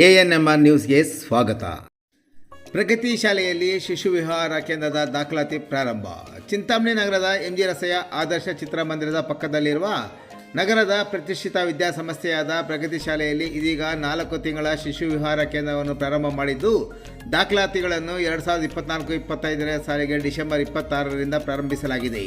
A N M R ನ್ಯೂಸ್ಗೆ ಸ್ವಾಗತ. ಪ್ರಗತಿ ಶಾಲೆಯಲ್ಲಿ ಶಿಶು ವಿಹಾರ ಕೇಂದ್ರದ ದಾಖಲಾತಿ ಪ್ರಾರಂಭ. ಚಿಂತಾಮಣಿ ನಗರದ ಎಂ ಜಿ ರಸ್ತೆಯ ಆದರ್ಶ ಚಿತ್ರಮಂದಿರದ ಪಕ್ಕದಲ್ಲಿರುವ ನಗರದ ಪ್ರತಿಷ್ಠಿತ ವಿದ್ಯಾಸಂಸ್ಥೆಯಾದ ಪ್ರಗತಿ ಶಾಲೆಯಲ್ಲಿ ಇದೀಗ ನಾಲ್ಕು ತಿಂಗಳ ಶಿಶು ವಿಹಾರ ಕೇಂದ್ರವನ್ನು ಪ್ರಾರಂಭ ಮಾಡಿದ್ದು, ದಾಖಲಾತಿಗಳನ್ನು ಎರಡು ಸಾವಿರದ ಇಪ್ಪತ್ನಾಲ್ಕು ಇಪ್ಪತ್ತೈದನೇ ಸಾಲಿಗೆ ಡಿಸೆಂಬರ್ ಇಪ್ಪತ್ತಾರರಿಂದ ಪ್ರಾರಂಭಿಸಲಾಗಿದೆ.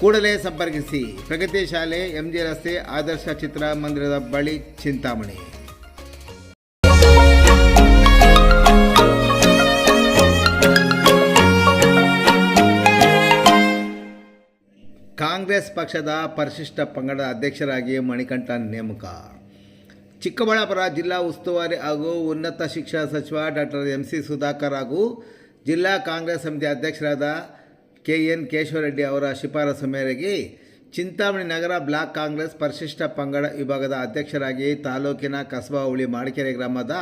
ಕೂಡಲೇ ಸಂಪರ್ಕಿಸಿ. ಪ್ರಗತಿ ಶಾಲೆ, ಎಂಜಿ ರಸ್ತೆ, ಆದರ್ಶ ಚಿತ್ರಮಂದಿರದ ಬಳಿ ಚಿಂತಾಮಣಿ. ಕಾಂಗ್ರೆಸ್ ಪಕ್ಷದ ಪರಿಶಿಷ್ಟ ಪಂಗಡ ಅಧ್ಯಕ್ಷರಾಗಿ ಮಣಿಕಂಠ ನೇಮಕ. ಚಿಕ್ಕಬಳ್ಳಾಪುರ ಜಿಲ್ಲಾ ಉಸ್ತುವಾರಿ ಹಾಗೂ ಉನ್ನತ ಶಿಕ್ಷಣ ಸಚಿವ ಡಾಕ್ಟರ್ ಎಂ ಸಿ ಸುಧಾಕರ್ ಹಾಗೂ ಜಿಲ್ಲಾ ಕಾಂಗ್ರೆಸ್ ಸಮಿತಿ ಅಧ್ಯಕ್ಷರಾದ ಕೆ ಎನ್ ಕೇಶವರೆಡ್ಡಿ ಅವರ ಶಿಫಾರಸು ಮೇರೆಗೆ ಚಿಂತಾಮಣಿ ನಗರ ಬ್ಲಾಕ್ ಕಾಂಗ್ರೆಸ್ ಪರಿಶಿಷ್ಟ ಪಂಗಡ ವಿಭಾಗದ ಅಧ್ಯಕ್ಷರಾಗಿ ತಾಲೂಕಿನ ಕಸಬಾ ಹುಳಿ ಮಾಡಿಕೆರೆ ಗ್ರಾಮದ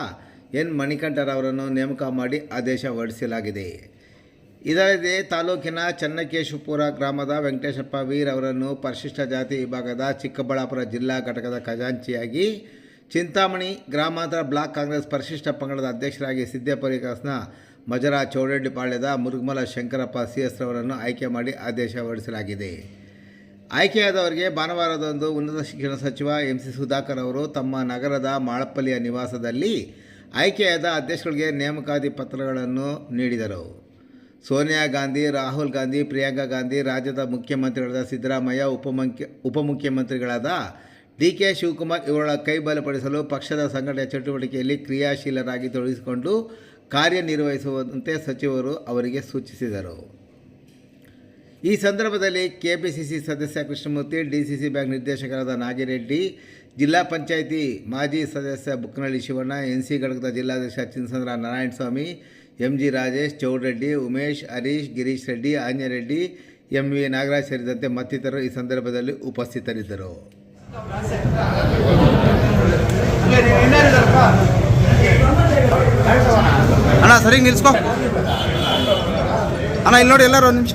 ಎನ್ ಮಣಿಕಂಠರವರನ್ನು ನೇಮಕ ಮಾಡಿ ಆದೇಶ ಹೊರಡಿಸಲಾಗಿದೆ. ಇದಲ್ಲದೆ ತಾಲೂಕಿನ ಚನ್ನಕೇಶಪುರ ಗ್ರಾಮದ ವೆಂಕಟೇಶಪ್ಪ ವೀರ್ ಅವರನ್ನು ಪರಿಶಿಷ್ಟ ಜಾತಿ ವಿಭಾಗದ ಚಿಕ್ಕಬಳ್ಳಾಪುರ ಜಿಲ್ಲಾ ಘಟಕದ ಖಜಾಂಚಿಯಾಗಿ ಚಿಂತಾಮಣಿ ಗ್ರಾಮಾಂತರ ಬ್ಲಾಕ್ ಕಾಂಗ್ರೆಸ್ ಪರಿಶಿಷ್ಟ ಪಂಗಡದ ಅಧ್ಯಕ್ಷರಾಗಿ ಸಿದ್ದೇಪುರಿ ಕಾಸ್ನ ಮಜರಾ ಚೌಡಳ್ಳಿಪಾಳ್ಯದ ಮುರುಗಮಲ ಶಂಕರಪ್ಪ ಸಿ ಎಸ್ ರವರನ್ನು ಆಯ್ಕೆ ಮಾಡಿ ಆದೇಶ ಹೊರಡಿಸಲಾಗಿದೆ. ಆಯ್ಕೆಯಾದವರಿಗೆ ಭಾನುವಾರದಂದು ಉನ್ನತ ಶಿಕ್ಷಣ ಸಚಿವ ಎಂ ಸಿ ಸುಧಾಕರ್ ಅವರು ತಮ್ಮ ನಗರದ ಮಾಳಪ್ಪಲ್ಲಿಯ ನಿವಾಸದಲ್ಲಿ ಆಯ್ಕೆಯಾದ ಅಧ್ಯಕ್ಷಗಳಿಗೆ ನೇಮಕಾತಿ ಪತ್ರಗಳನ್ನು ನೀಡಿದರು. ಸೋನಿಯಾ ಗಾಂಧಿ, ರಾಹುಲ್ ಗಾಂಧಿ, ಪ್ರಿಯಾಂಕಾ ಗಾಂಧಿ, ರಾಜ್ಯದ ಮುಖ್ಯಮಂತ್ರಿಗಳಾದ ಸಿದ್ದರಾಮಯ್ಯ, ಉಪಮುಖ್ಯ, ಉಪಮುಖ್ಯಮಂತ್ರಿಗಳಾದ ಡಿ ಕೆ ಶಿವಕುಮಾರ್ ಇವರ ಕೈಬಲಪಡಿಸಲು ಪಕ್ಷದ ಸಂಘಟನೆ ಚಟುವಟಿಕೆಯಲ್ಲಿ ಕ್ರಿಯಾಶೀಲರಾಗಿ ತೊಡಗಿಸಿಕೊಂಡು ಕಾರ್ಯನಿರ್ವಹಿಸುವಂತೆ ಸಚಿವರು ಅವರಿಗೆ ಸೂಚಿಸಿದರು. ಈ ಸಂದರ್ಭದಲ್ಲಿ ಕೆಪಿಸಿಸಿ ಸದಸ್ಯ ಕೃಷ್ಣಮೂರ್ತಿ, ಡಿಸಿಸಿ ಬ್ಯಾಂಕ್ ನಿರ್ದೇಶಕರಾದ ನಾಗಿರೆಡ್ಡಿ, ಜಿಲ್ಲಾ ಪಂಚಾಯಿತಿ ಮಾಜಿ ಸದಸ್ಯ ಬುಕ್ಕನಹಳ್ಳಿ ಶಿವಣ್ಣ ಎನ್ ಸಿ ಘಟಕದ ಜಿಲ್ಲಾಧ್ಯಕ್ಷ Chinsandra Narayanaswamy M G Rajesh, Chowdareddy, Umesh, Harish, Girish Reddy Anjareddy M V Nagaraj ಸೇರಿದಂತೆ ಮತ್ತಿತರರು ಈ ಸಂದರ್ಭದಲ್ಲಿ ಉಪಸ್ಥಿತರಿದ್ದರು. ಅಣ್ಣ ಸರಿಗೆ ನಿಲ್ಸ್ಕೊ. ಅಣ್ಣ ಇಲ್ಲಿ ನೋಡಿ ಎಲ್ಲರೂ ಒಂದು ನಿಮಿಷ.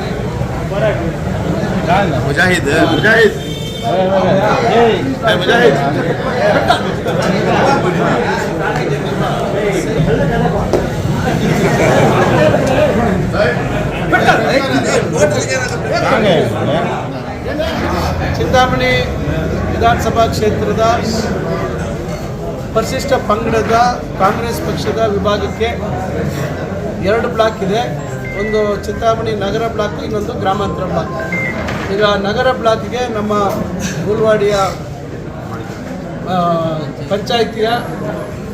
ಚಿಂತಾಮಣಿ ವಿಧಾನಸಭಾ ಕ್ಷೇತ್ರದ ಪರಿಶಿಷ್ಟ ಪಂಗಡದ ಕಾಂಗ್ರೆಸ್ ಪಕ್ಷದ ವಿಭಾಗಕ್ಕೆ ಎರಡು ಬ್ಲಾಕ್ ಇದೆ. ಒಂದು ಚಿಂತಾಮಣಿ ನಗರ ಬ್ಲಾಕ್, ಇನ್ನೊಂದು ಗ್ರಾಮಾಂತರ ಬ್ಲಾಕ್. ಈಗ ನಗರ ಬ್ಲಾಕ್ಗೆ ನಮ್ಮ ಗುಲ್ವಾಡಿಯ ಪಂಚಾಯಿತಿಯ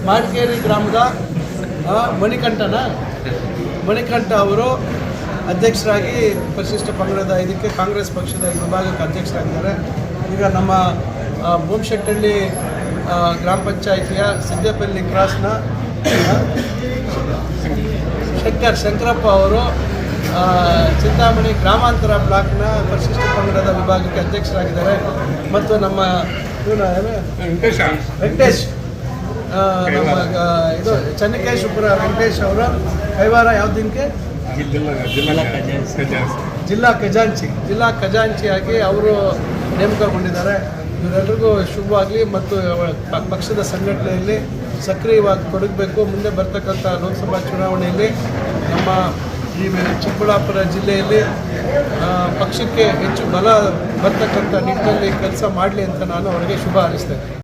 ಮಾಡಿಕೇರಿ ಗ್ರಾಮದ ಮಣಿಕಂಠನ. ಮಣಿಕಂಠ ಅವರು ಅಧ್ಯಕ್ಷರಾಗಿ ಪರಿಶಿಷ್ಟ ಪಂಗಡದ ಇದಕ್ಕೆ ಕಾಂಗ್ರೆಸ್ ಪಕ್ಷದ ವಿಭಾಗಕ್ಕೆ ಅಧ್ಯಕ್ಷರಾಗಿದ್ದಾರೆ. ಈಗ ನಮ್ಮ ಭೂಮಶೆಟ್ಟಳ್ಳಿ ಗ್ರಾಮ ಪಂಚಾಯಿತಿಯ ಸಿದ್ದೇಪಲ್ಲಿ ಕ್ರಾಸ್ನ ಆ, ಶಂಕರ್ ಶಂಕರಪ್ಪ ಅವರು ಚಿಂತಾಮಣಿ ಗ್ರಾಮಾಂತರ ಬ್ಲಾಕ್ನ ಪರಿಶಿಷ್ಟ ಪಂಗಡದ ವಿಭಾಗಕ್ಕೆ ಅಧ್ಯಕ್ಷರಾಗಿದ್ದಾರೆ. ಮತ್ತು ನಮ್ಮ? ವೆಂಕಟೇಶ್. ನಮ್ಮ ಇದು ಚನ್ನಕೇಶಪುರ ವೆಂಕಟೇಶ್ ಅವರು ಕೈವಾರ ಯಾವ ದಿನಕ್ಕೆ? ಜಿಲ್ಲಾ ಖಜಾಂಚಿ. ಜಿಲ್ಲಾ ಖಜಾಂಚಿಯಾಗಿ ಅವರು ನೇಮಕಗೊಂಡಿದ್ದಾರೆ. ಇವರೆಲ್ಲರಿಗೂ ಶುಭವಾಗಲಿ. ಮತ್ತು ಪಕ್ಷದ ಸಂಘಟನೆಯಲ್ಲಿ ಸಕ್ರಿಯವಾಗಿ ತೊಡಗಬೇಕು. ಮುಂದೆ ಬರ್ತಕ್ಕಂಥ ಲೋಕಸಭಾ ಚುನಾವಣೆಯಲ್ಲಿ ನಮ್ಮ ಈ ಚಿಕ್ಕಬಳ್ಳಾಪುರ ಜಿಲ್ಲೆಯಲ್ಲಿ ಪಕ್ಷಕ್ಕೆ ಹೆಚ್ಚು ಬಲ ಬರ್ತಕ್ಕಂಥ ನಿಟ್ಟಿನಲ್ಲಿ ಕೆಲಸ ಮಾಡಲಿ ಅಂತ ನಾನು ಅವರಿಗೆ ಶುಭ ಹಾರೈಸ್ತೇನೆ.